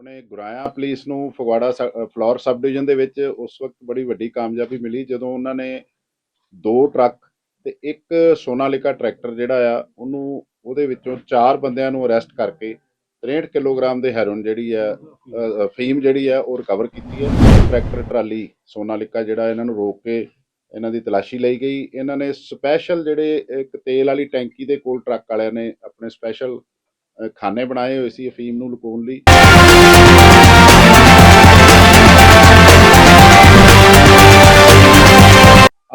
ਆਪਣੇ ਗੁਰਾਇਆ ਪੁਲਿਸ ਨੂੰ Phagwara floor sub division ਦੇ ਵਿੱਚ ਉਸ ਵਕਤ ਬੜੀ ਵੱਡੀ ਕਾਮਯਾਬੀ ਮਿਲੀ ਜਦੋਂ ਉਹਨਾਂ ਨੇ ਦੋ ਟਰੱਕ ਤੇ ਇੱਕ ਸੋਨਾਲਿਕਾ ਟਰੈਕਟਰ ਜਿਹੜਾ ਆ, ਉਹਨੂੰ ਉਹਦੇ ਵਿੱਚੋਂ ਚਾਰ ਬੰਦਿਆਂ ਨੂੰ ਅਰੈਸਟ ਕਰਕੇ 63 ਕਿਲੋਗ੍ਰਾਮ ਦੇ ਹੈਰੋਇਨ ਜਿਹੜੀ ਆ ਫੀਮ ਜਿਹੜੀ ਆ, ਉਹ ਰਿਕਵਰ ਕੀਤੀ ਹੈ। ਟਰੈਕਟਰ ਟਰਾਲੀ ਸੋਨਾਲਿਕਾ ਜਿਹੜਾ ਇਹਨਾਂ ਨੂੰ ਰੋਕ ਕੇ ਇਹਨਾਂ ਦੀ ਤਲਾਸ਼ੀ ਲਈ ਗਈ। ਇਹਨਾਂ ਨੇ ਸਪੈਸ਼ਲ ਜਿਹੜੇ ਇੱਕ ਤੇਲ ਵਾਲੀ ਟੈਂਕੀ ਦੇ ਕੋਲ ਟਰੱਕ ਵਾਲਿਆਂ ਨੇ ਆਪਣੇ ਸਪੈਸ਼ਲ ਖਾਨੇ ਬਣਾਏ ਹੋਏ ਸੀ ਅਫੀਮ ਨੂੰ ਲੁਕਾਉਣ ਲਈ।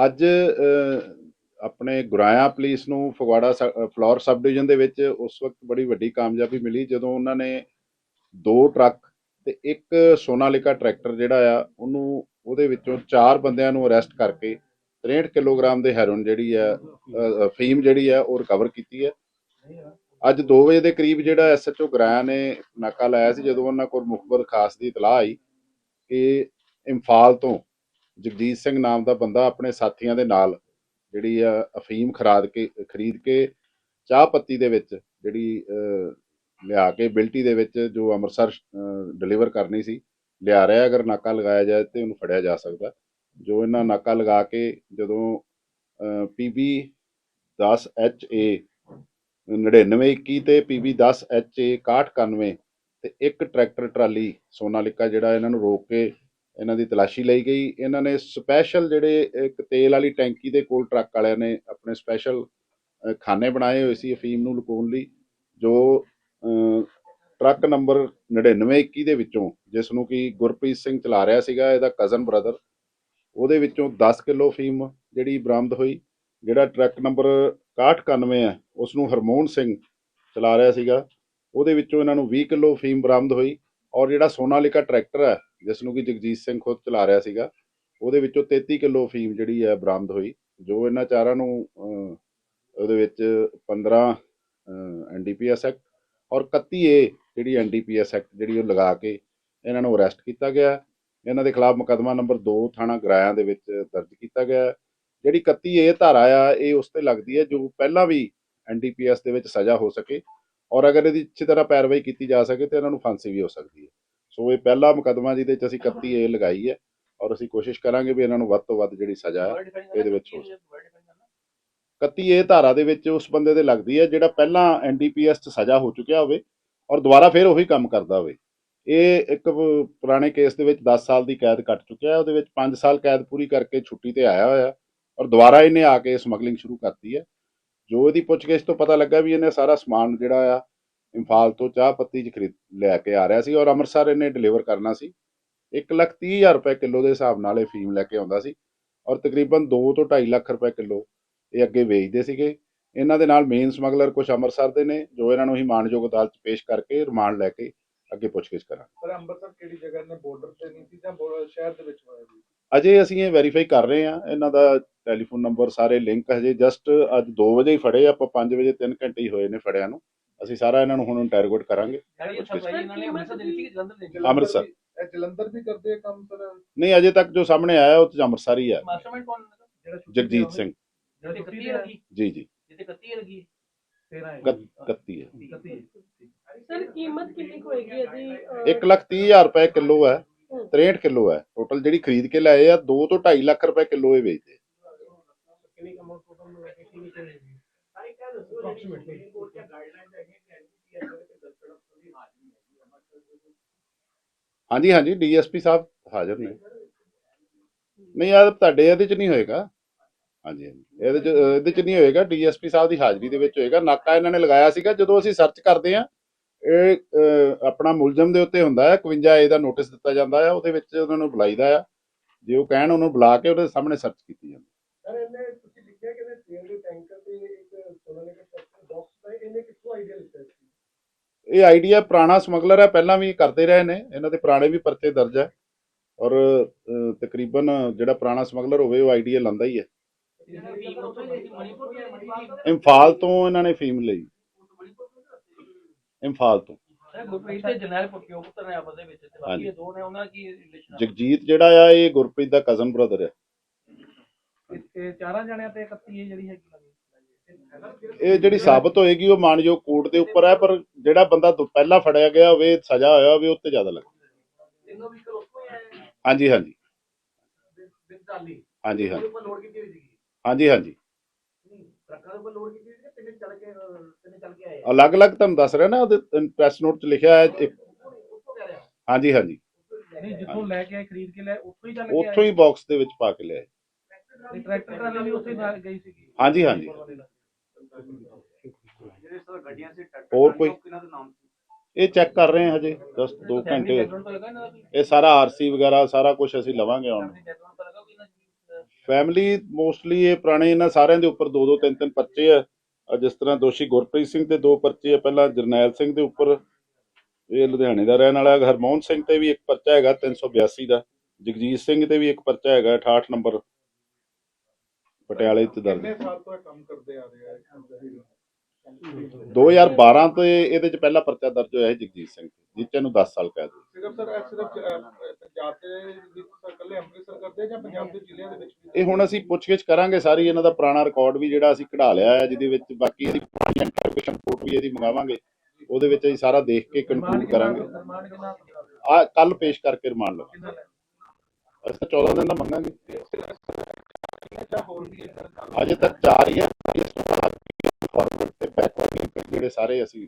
ਅੱਜ ਆਪਣੇ ਗੁਰਾਇਆ ਪੁਲਿਸ ਨੂੰ ਫਗਵਾੜਾ ਫਲੋਰ ਸਬ ਡਿਵੀਜ਼ਨ ਦੇ ਵਿੱਚ ਉਸ ਵਕਤ ਬੜੀ ਵੱਡੀ ਕਾਮਯਾਬੀ ਮਿਲੀ ਜਦੋਂ ਉਹਨਾਂ ਨੇ ਦੋ ਟਰੱਕ ਤੇ ਇੱਕ ਸੋਨਾਲਿਕਾ ਟਰੈਕਟਰ ਜਿਹੜਾ ਆ ਉਹਨੂੰ ਉਹਦੇ ਵਿੱਚੋਂ ਚਾਰ ਬੰਦਿਆਂ ਨੂੰ ਅਰੈਸਟ ਕਰਕੇ 63 ਕਿਲੋਗ੍ਰਾਮ ਦੇ ਹੈਰੋਇਨ ਜਿਹੜੀ ਆ ਅ, ਫੀਮ ਜਿਹੜੀ ਆ ਉਹ ਰਿਕਵਰ ਕੀਤੀ ਹੈ। ਅੱਜ 2 ਵਜੇ ਦੇ ਕਰੀਬ ਜਿਹੜਾ ਐਸਐਚਓ ਗਰਾਇਆ ਨੇ ਨਾਕਾ ਲਾਇਆ ਸੀ, ਜਦੋਂ ਉਹਨਾਂ ਕੋਲ ਮੁਖਬਰ ਖਾਸ ਦੀ ਇਤਲਾਹ ਆਈ ਕਿ ਇੰਫਾਲ ਤੋਂ ਜਗਜੀਤ ਸਿੰਘ ਨਾਮ ਦਾ ਬੰਦਾ ਆਪਣੇ ਸਾਥੀਆਂ ਦੇ ਨਾਲ ਜਿਹੜੀ ਆ ਅਫੀਮ ਖਰਾਦ ਕੇ, ਖਰੀਦ ਕੇ ਚਾਹ ਪੱਤੀ ਦੇ ਵਿੱਚ ਜਿਹੜੀ ਲਿਆ ਕੇ ਬਿਲਟੀ ਦੇ ਵਿੱਚ ਜੋ ਅੰਮ੍ਰਿਤਸਰ ਡਿਲੀਵਰ ਕਰਨੀ ਸੀ, ਲਿਆ ਰਿਹਾ ਅਗਰ ਨਾਕਾ ਲਗਾਇਆ ਜਾਏ ਤੇ ਉਹਨੂੰ ਫੜਿਆ ਜਾ ਸਕਦਾ। ਜੋ ਇਹਨਾਂ ਨਾਕਾ ਲਗਾ ਕੇ ਜਦੋਂ ਪੀਬੀ 10 ਐਚ ਏ 9921 ਤੇ ਪੀਬੀ 10 ਐਚ ਏ 6191 ਤੇ ਇੱਕ ਟਰੈਕਟਰ ਟਰਾਲੀ ਸੋਨਾਲਿਕਾ ਜਿਹੜਾ ਇਹਨਾਂ ਨੂੰ ਰੋਕ ਕੇ ਇਹਨਾਂ ਦੀ ਤਲਾਸ਼ੀ ਲਈ ਗਈ। ਇਹਨਾਂ ਨੇ ਸਪੈਸ਼ਲ ਜਿਹੜੇ ਇੱਕ ਤੇਲ ਵਾਲੀ ਟੈਂਕੀ ਦੇ ਕੋਲ ਟਰੱਕ ਵਾਲਿਆਂ ਨੇ ਆਪਣੇ ਸਪੈਸ਼ਲ ਖਾਨੇ ਬਣਾਏ ਹੋਏ ਸੀ ਅਫੀਮ ਨੂੰ ਲੁਕਾਉਣ ਲਈ, ਜੋ ਟਰੱਕ ਨੰਬਰ 9921 ਦੇ ਵਿੱਚੋਂ, ਜਿਸ ਨੂੰ ਕਿ ਗੁਰਪ੍ਰੀਤ ਸਿੰਘ ਚਲਾ ਰਿਹਾ ਸੀਗਾ, ਇਹਦਾ ਕਜ਼ਨ ਬ੍ਰਦਰ ਉਹਦੇ ਵਿੱਚੋਂ 10 ਕਿਲੋ ਫੀਮ ਜਿਹੜੀ ਬਰਾਮਦ ਹੋਈ। ਜਿਹੜਾ ਟਰੱਕ ਨੰਬਰ 6191 ਹੈ ਉਸ ਨੂੰ ਹਰਮੋਹਨ ਸਿੰਘ ਚਲਾ ਰਿਹਾ ਸੀਗਾ। ਉਹਦੇ ਵਿੱਚੋਂ ਇਹਨਾਂ ਨੂੰ 20 ਕਿਲੋ ਫੀਮ ਬਰਾਮਦ ਹੋਈ ਔਰ ਜਿਹੜਾ ਸੋਨਾਲਿਕਾ ਟਰੈਕਟਰ ਹੈ ਜਿਸ ਨੂੰ ਕਿ ਜਗਜੀਤ ਸਿੰਘ ਖੁਦ ਚਲਾ ਰਿਹਾ ਸੀਗਾ, ਉਹਦੇ ਵਿੱਚੋਂ 33 ਕਿਲੋ ਫੀਮ ਜਿਹੜੀ ਹੈ ਬਰਾਮਦ ਹੋਈ। ਜੋ ਇਹਨਾਂ ਚਾਰਾਂ ਨੂੰ ਉਹਦੇ ਵਿੱਚ 15 ਐਨਡੀਪੀਐਸ ਐਕਟ ਔਰ 31 ਏ ਜਿਹੜੀ ਐਨਡੀਪੀਐਸ ਐਕਟ ਜਿਹੜੀ ਉਹ ਲਗਾ ਕੇ ਇਹਨਾਂ ਨੂੰ ਅਰੈਸਟ ਕੀਤਾ ਗਿਆ। ਇਹਨਾਂ ਦੇ ਖਿਲਾਫ ਮੁਕੱਦਮਾ ਨੰਬਰ 2 ਥਾਣਾ ਗਰਾਇਆ ਦੇ ਵਿੱਚ ਦਰਜ ਕੀਤਾ ਗਿਆ। ਜਿਹੜੀ 31 ਏ ਧਾਰਾ ਆ ਇਹ ਉਸ ਤੇ ਲੱਗਦੀ ਹੈ ਜੋ ਪਹਿਲਾਂ ਵੀ ਐਨਡੀਪੀਐਸ ਦੇ ਵਿੱਚ ਸਜ਼ਾ ਹੋ ਸਕੇ ਔਰ ਅਗਰ ਇਹਦੀ ਅੱਛੀ ਤਰ੍ਹਾਂ ਪੈਰਵਾਈ ਕੀਤੀ ਜਾ ਸਕੇ ਤੇ ਇਹਨਾਂ ਨੂੰ ਫਾਂਸੀ ਵੀ ਹੋ ਸਕਦੀ ਹੈ। ਸੋ ਇਹ ਪਹਿਲਾ ਮੁਕੱਦਮਾ ਜਿਹਦੇ ਚ ਅਸੀਂ 31 ਏ ਲਗਾਈ ਹੈ ਔਰ ਅਸੀਂ ਕੋਸ਼ਿਸ਼ ਕਰਾਂਗੇ ਵੀ ਇਹਨਾਂ ਨੂੰ ਵੱਧ ਤੋਂ ਵੱਧ ਜਿਹੜੀ ਸਜ਼ਾ ਹੈ ਇਹਦੇ ਵਿੱਚ ਹੋ ਸਕੇ। 31 ਏ ਧਾਰਾ ਦੇ ਵਿੱਚ ਉਸ ਬੰਦੇ ਦੇ ਲੱਗਦੀ ਹੈ ਜਿਹੜਾ ਪਹਿਲਾਂ ਐਨਡੀਪੀਐਸ 'ਚ ਸਜ਼ਾ ਹੋ ਚੁੱਕਿਆ ਹੋਵੇ ਔਰ ਦੁਬਾਰਾ ਫਿਰ ਉਹੀ ਕੰਮ ਕਰਦਾ ਹੋਵੇ। ਇਹ ਇੱਕ ਪੁਰਾਣੇ ਕੇਸ ਦੇ ਵਿੱਚ 10 ਸਾਲ ਦੀ ਕੈਦ ਕੱਟ ਚੁੱਕਿਆ ਹੈ ਉਹਦੇ ਵਿੱਚ 5 ਸਾਲ ਕੈਦ ਪੂਰੀ ਕਰਕੇ ਛੁੱਟੀ ਤੇ ਆਇਆ ਹੋਇਆ। ਔਰ ਦੁਬਾਰਾ ਇਹਨੇ ਆ ਕੇ ਸਮਗਲਿੰਗ ਸ਼ੁਰੂ ਕਰਤੀ ਹੈ। ਜੋ ਇਹਦੀ ਪੁੱਛਗਿੱਛ ਤੋਂ ਪਤਾ ਲੱਗਾ ਵੀ ਇਹਨੇ ਸਾਰਾ ਸਮਾਨ ਜਿਹੜਾ ਆ, ਇੰਫਾਲ ਤੋਂ ਚਾਹ ਪੱਤੀ 'ਚ ਖਰੀਦ, ਲੈ ਕੇ ਆ ਰਿਹਾ ਸੀ ਔਰ ਅੰਮ੍ਰਿਤਸਰ ਇਹਨੇ ਡਿਲੀਵਰ ਕਰਨਾ ਸੀ। 1 ਲੱਖ ਤੀਹ ਹਜ਼ਾਰ ਰੁਪਏ ਕਿਲੋ ਦੇ ਹਿਸਾਬ ਨਾਲ ਇਹ ਫੀਮ ਲੈ ਕੇ ਆਉਂਦਾ ਸੀ ਔਰ ਤਕਰੀਬਨ 2 ਤੋਂ 2.5 ਲੱਖ ਰੁਪਏ ਕਿਲੋ ਇਹ ਅੱਗੇ ਵੇਚਦੇ ਸੀਗੇ। ਇਹਨਾਂ ਦੇ ਨਾਲ ਮੇਨ ਸਮਗਲਰ ਕੁਝ ਅੰਮ੍ਰਿਤਸਰ ਦੇ ਨੇ, ਜੋ ਇਹਨਾਂ ਨੂੰ ਹੀ ਮਾਨਯੋਗ ਅਦਾਲਤ 'ਚ ਪੇਸ਼ ਕਰਕੇ ਰਿਮਾਂਡ ਲੈ ਕੇ ਅੱਗੇ ਪੁੱਛਗਿੱਛ ਕਰਾਂਗੇ। ਪਰ ਅੰਮ੍ਰਿਤਸਰ ਕਿਹੜੀ ਜਗ੍ਹਾ ਨੇ ਬਾਰਡਰ ਤੇ ਨਹੀਂ ਸੀ ਜਾਂ ਸ਼ਹਿਰ ਦੇ ਵਿੱਚ ਹੋਇਆ ਜੀ ਅਜੇ ਅਸੀਂ ਇਹ ਵੈਰੀਫਾਈ ਕਰ ਰਹੇ ਹਾਂ ਇਹਨਾਂ ਦਾ ਟੈਲੀਫੋਨ ਨੰਬਰ ਸਾਰੇ ਲਿੰਕ ਹਜੇ ਜਸਟ ਅੱਜ 2 ਵਜੇ ਹੀ ਫੜੇ ਆਪਾਂ 5 ਵਜੇ 3 ਘੰਟੇ ਹੀ ਹੋਏ ਨੇ ਫੜਿਆ ਨੂੰ। ਅਸੀਂ ਸਾਰਾ ਇਹਨਾਂ ਨੂੰ ਹੁਣ ਇੰਟਰੋਗੇਟ ਕਰਾਂਗੇ। ਅੰਮ੍ਰਿਤਸਰ ਜਲੰਧਰ ਵੀ ਕਰਦੇ ਆ ਕੰਮ ਸਰ ਨਹੀਂ ਅਜੇ ਤੱਕ ਜੋ ਸਾਹਮਣੇ ਆਇਆ ਉਹ ਤਾਂ ਅੰਮ੍ਰਿਤਸਰ ਹੀ ਮਾਸਟਰਮਾਈਂਡ ਕੌਣ? ਤੇ ਜਗਜੀਤ ਸਿੰਘ। ਜਿਹਦੇ 31 ਲੱਗੀ। ਜੀ ਜੀ। ਜਿਹਦੇ 31 ਲੱਗੀ। ਤੇਰਾਂ ਹੈ। 31 ਹੈ। ਇਕੱਤੀ। ਸਰ ਕੀਮਤ ਕਿੰਨੀ ਹੋਏਗੀ ਅਹ, 1 ਲੱਖ ਤੀਹ ਹਜ਼ਾਰ ਰੁਪਏ ਕਿਲੋ ਹੈ। 63 ਕਿਲੋ ਹੈ। ਟੋਟਲ ਜਿਹੜੀ ਖਰੀਦ ਕੇ ਲਾਏ ਆ 2 ਤੋਂ 2.5 ਲੱਖ ਰੁਪਏ ਕਿਲੋ ਇਹ ਵੇਚਦੇ। ਕਿੰਨੀ ਅਮਾਉਂਟ ਟੋਟਲ ਕਿੰਨੀ ਕੁ ਹੋਏਗੀ ਹਾਂਜੀ ਹਾਂਜੀ ਡੀਐਸਪੀ ਸਾਹਿਬ ਹਾਜ਼ਰ ਨੇ। ਨਹੀਂ ਯਾਰ ਤੁਹਾਡੇ ਇਹਦੇ ਚ ਨਹੀਂ ਹੋਏਗਾ। ਹਾਂਜੀ ਹਾਂਜੀ, ਇਹਦੇ ਚ ਇਹਦੇ ਚ ਨਹੀਂ ਹੋਏਗਾ। ਡੀਐਸਪੀ ਸਾਹਿਬ ਦੀ ਹਾਜ਼ਰੀ ਦੇ ਵਿੱਚ ਹੋਏਗਾ। ਨਾਕਾ ਇਹਨਾਂ ਨੇ ਲਗਾਇਆ ਸੀਗਾ, ਜਦੋਂ ਅਸੀਂ ਸਰਚ ਕਰਦੇ ਆ ਇਹ ਆਪਣਾ ਮੁਲਜ਼ਮ ਦੇ ਉੱਤੇ ਹੁੰਦਾ ਹੈ 51 ਏ ਦਾ ਨੋਟਿਸ ਦਿੱਤਾ ਜਾਂਦਾ ਹੈ ਉਹਦੇ ਵਿੱਚ ਉਹਨਾਂ ਨੂੰ ਬੁਲਾਈਦਾ ਆ ਜੇ ਉਹ ਕਹਿਣ ਉਹਨੂੰ ਬੁਲਾ ਕੇ ਉਹਦੇ ਸਾਹਮਣੇ ਸਰਚ ਕੀਤੀ ਜਾਂਦੀ ਸਰ ਇਹਨੇ ਤੁਸੀਂ ਲਿਖਿਆ ਕਿ ਇਹਨੇ ਤੇਲ ਦੇ ਟੈਂਕਰ ਤੇ ਇੱਕ ਸੋਨਾਲੇ ਦਾ ਟਰੈਕਟਰ ਬਾਕਸ ਦਾ ਇਹਨੇ ਕਿੱਥੋਂ ਆਈਡੀਆ ਲਿੱਤਾ ਸੀ? ਇਹ ਆਈਡੀਆ ਪੁਰਾਣਾ ਸਮਗਲਰ ਹੈ ਪਹਿਲਾਂ ਵੀ ਕਰਦੇ ਰਹੇ ਨੇ ਇਹਨਾਂ ਦੇ ਪੁਰਾਣੇ ਵੀ ਪਰਚੇ ਦਰਜ ਹੈ। ਔਰ ਤਕਰੀਬਨ ਜਿਹੜਾ ਪੁਰਾਣਾ ਸਮਗਲਰ ਹੋਵੇ ਉਹ ਆਈਡੀਆ ਲਾਂਦਾ ਹੀ ਹੈ। ਇੰਫਾਲ ਤੋਂ ਇਹਨਾਂ ਨੇ ਫੀਮ ਲਈ। ਇੰਫਾਲ ਤੋਂ ਤੋਂ ਗੁਰਪ੍ਰੀਤ ਤੇ ਜਨਰਲ ਪੁੱਟਿਓ ਪੁੱਤਰ ਨੇ ਆਪਸ ਦੇ ਵਿੱਚ ਤੇ ਬਾਕੀ ਹਾਂਜੀ। ਇਹ ਦੋ ਨੇ ਉਹਨਾਂ ਕੀ ਰਿਲੇਸ਼ਨ ਜਗਜੀਤ ਜਿਹੜਾ ਆ ਇਹ ਗੁਰਪ੍ਰੀਤ ਦਾ ਕਜ਼ਨ ਬ੍ਰਦਰ ਹੈ ਇਹ ਚਾਰਾਂ ਜਣਿਆਂ ਤੇ 31 ਹੈ ਜਿਹੜੀ ਹੈਗੀ ਇਹ ਜਿਹੜੀ ਸਾਬਤ ਹੋਏਗੀ ਉਹ ਮਾਨਯੋਗ ਕੋਰਟ ਦੇ ਉੱਪਰ ਹੈ ਪਰ ਜਿਹੜਾ ਬੰਦਾ ਪਹਿਲਾਂ ਫੜਿਆ ਗਿਆ ਹੋਵੇ ਸਜ਼ਾ ਹੋਇਆ ਹੋਵੇ ਉਹ ਤੇ ਜ਼ਿਆਦਾ ਲੱਗੇ ਤਿੰਨੋਂ ਵੀ ਉੱਥੋਂ ਹੀ? ਆਏ ਹਾਂਜੀ। ਹਾਂਜੀ ਹਾਂਜੀ। ਹਾਂਜੀ ਹਾਂਜੀ ਹਾਂਜੀ। ਨਹੀਂ ਟਰੱਕਾਂ ਦੇ ਉੱਪਰ ਲੋਡ ਕੀਤੀ ਤਿੰਨੇ ਚੱਲ ਕੇ ਅਹ, ਤਿੰਨੇ ਚੱਲ ਕੇ ਆਏ ਆ। ਅਲੱਗ-ਅਲੱਗ ਤੁਹਾਨੂੰ ਦੱਸ ਰਿਹਾ ਨਾ ਉਹਦੇ ਪ੍ਰੈਸ ਨੋਟ 'ਚ ਲਿਖਿਆ ਹੈ ਇੱਕ ਉੱਥੋਂ ਕਹਿ ਰਿਹਾ ਹਾਂਜੀ ਹਾਂਜੀ। ਨਹੀਂ ਜਿੱਥੋਂ ਲੈ ਕੇ ਆਏ ਖਰੀਦ ਕੇ ਲੈ ਉੱਥੋਂ ਹੀ ਚੱਲ ਉੱਥੋਂ ਹੀ ਬਾਕਸ ਦੇ ਵਿੱਚ ਪਾ ਕੇ ਲਿਆਏ। ਤੇ ਟਰੈਕਟਰ ਟਰਾਲੀ ਵੀ ਉੱਥੇ ਹੀ ਨਾਲ ਗਈ ਸੀਗੀ। ਹਾਂਜੀ ਹਾਂਜੀ। ਜਿਹੜੇ ਸਰ ਗੱਡੀਆਂ ਸੀ ਟਰੈਕਟਰ ਹੋਰ ਕੋਈ? ਕਿਹਨਾਂ ਦੇ ਨਾਮ ਸੀ? ਇਹ ਚੈੱਕ ਕਰ ਰਹੇ ਹਾਂ ਹਜੇ ਜਸਟ 2 Family ਘੰਟੇ। ਇਹ ਸਾਰਾ ਆਰਸੀ ਵਗੈਰਾ ਸਾਰਾ ਕੁਝ ਅਸੀਂ ਲਵਾਂਗੇ ਹੁਣ। ਫੈਮਿਲੀ ਮੋਸਟਲੀ ਇਹ ਪੁਰਾਣੇ ਇਹਨਾਂ ਸਾਰਿਆਂ ਦੇ ਉੱਪਰ ਦੋ ਦੋ ਤਿੰਨ ਤਿੰਨ ਪਰਚੇ ਆ। ਜਿਸ ਤਰ੍ਹਾਂ ਦੋਸ਼ੀ ਗੁਰਪ੍ਰੀਤ ਸਿੰਘ ਤੇ ਦੋ ਪਰਚੇ ਆ, ਪਹਿਲਾਂ ਜਰਨੈਲ ਸਿੰਘ ਦੇ ਉੱਪਰ, ਇਹ ਲੁਧਿਆਣੇ ਦਾ ਰਹਿਣ ਵਾਲਾ, ਹਰਮੋਹਨ ਸਿੰਘ ਤੇ ਵੀ ਇੱਕ ਪਰਚਾ ਹੈਗਾ 382 ਦਾ, ਜਗਜੀਤ ਸਿੰਘ ਤੇ ਵੀ ਇੱਕ ਪਰਚਾ ਹੈਗਾ 68 ਨੰਬਰ ਪਟਿਆਲੇ ਚ ਦਰਜ। ਕਿੰਨੇ ਸਾਲ ਤੋਂ ਇਹ ਕੰਮ ਕਰਦੇ ਆ ਰਹੇ ਆ? 2012 ਤੇ ਇਹਦੇ ਚ ਪਹਿਲਾ ਪਰਚਾ ਦਰਜ ਹੋਇਆ ਸੀ ਜਗਜੀਤ ਸਿੰਘ ਤੇ ਜਿਸ ਚ ਇਹਨੂੰ 10 ਸਾਲ ਕੈਦ ਹੋਈ ਸਿਰਫ ਸਰ ਇਹ ਸਿਰਫ ਅਹ, ਪੰਜਾਬ ਦੇ ਵਿੱਚ ਸਰ ਇਕੱਲੇ ਅੰਮ੍ਰਿਤਸਰ ਕਰਦੇ ਆ ਜਾਂ ਪੰਜਾਬ ਦੇ ਜ਼ਿਲ੍ਹਿਆਂ ਦੇ ਵਿੱਚ ਵੀ ਇਹ ਹੁਣ ਅਸੀਂ ਪੁੱਛਗਿੱਛ ਕਰਾਂਗੇ ਸਾਰੀ ਇਹਨਾਂ ਦਾ ਪੁਰਾਣਾ ਰਿਕਾਰਡ ਵੀ ਜਿਹੜਾ ਅਸੀਂ ਕਢਾ ਲਿਆ ਹੈ ਜਿਹਦੇ ਵਿੱਚ ਬਾਕੀ ਇਹਦੀ ਪੁਰਾਣੀ ਇੰਟਰੋਗੇਸ਼ਨ ਰਿਪੋਰਟ ਵੀ ਇਹਦੀ ਮੰਗਾਵਾਂਗੇ ਉਹਦੇ ਵਿੱਚ ਅਸੀਂ ਸਾਰਾ ਦੇਖ ਕੇ ਕਨਕਲੂਡ ਕਰਾਂਗੇ ਕਿੰਨਾ ਆ ਕੱਲ ਪੇਸ਼ ਕਰਕੇ ਰਿਮਾਂਡ ਲਵਾਂਗੇ ਕਿੰਨਾ ਲੈ ਅਸੀਂ ਤਾਂ 14 ਦਿਨ ਦਾ ਮੰਗਾਂਗੇ ਜਾਂ ਹੋਰ ਵੀ ਹੈ ਸਰ ਅਜੇ ਤੱਕ ਚਾਰ ਹੀ ਹੈ ਜਿਹੜੇ ਸਾਰੇ ਅਸੀਂ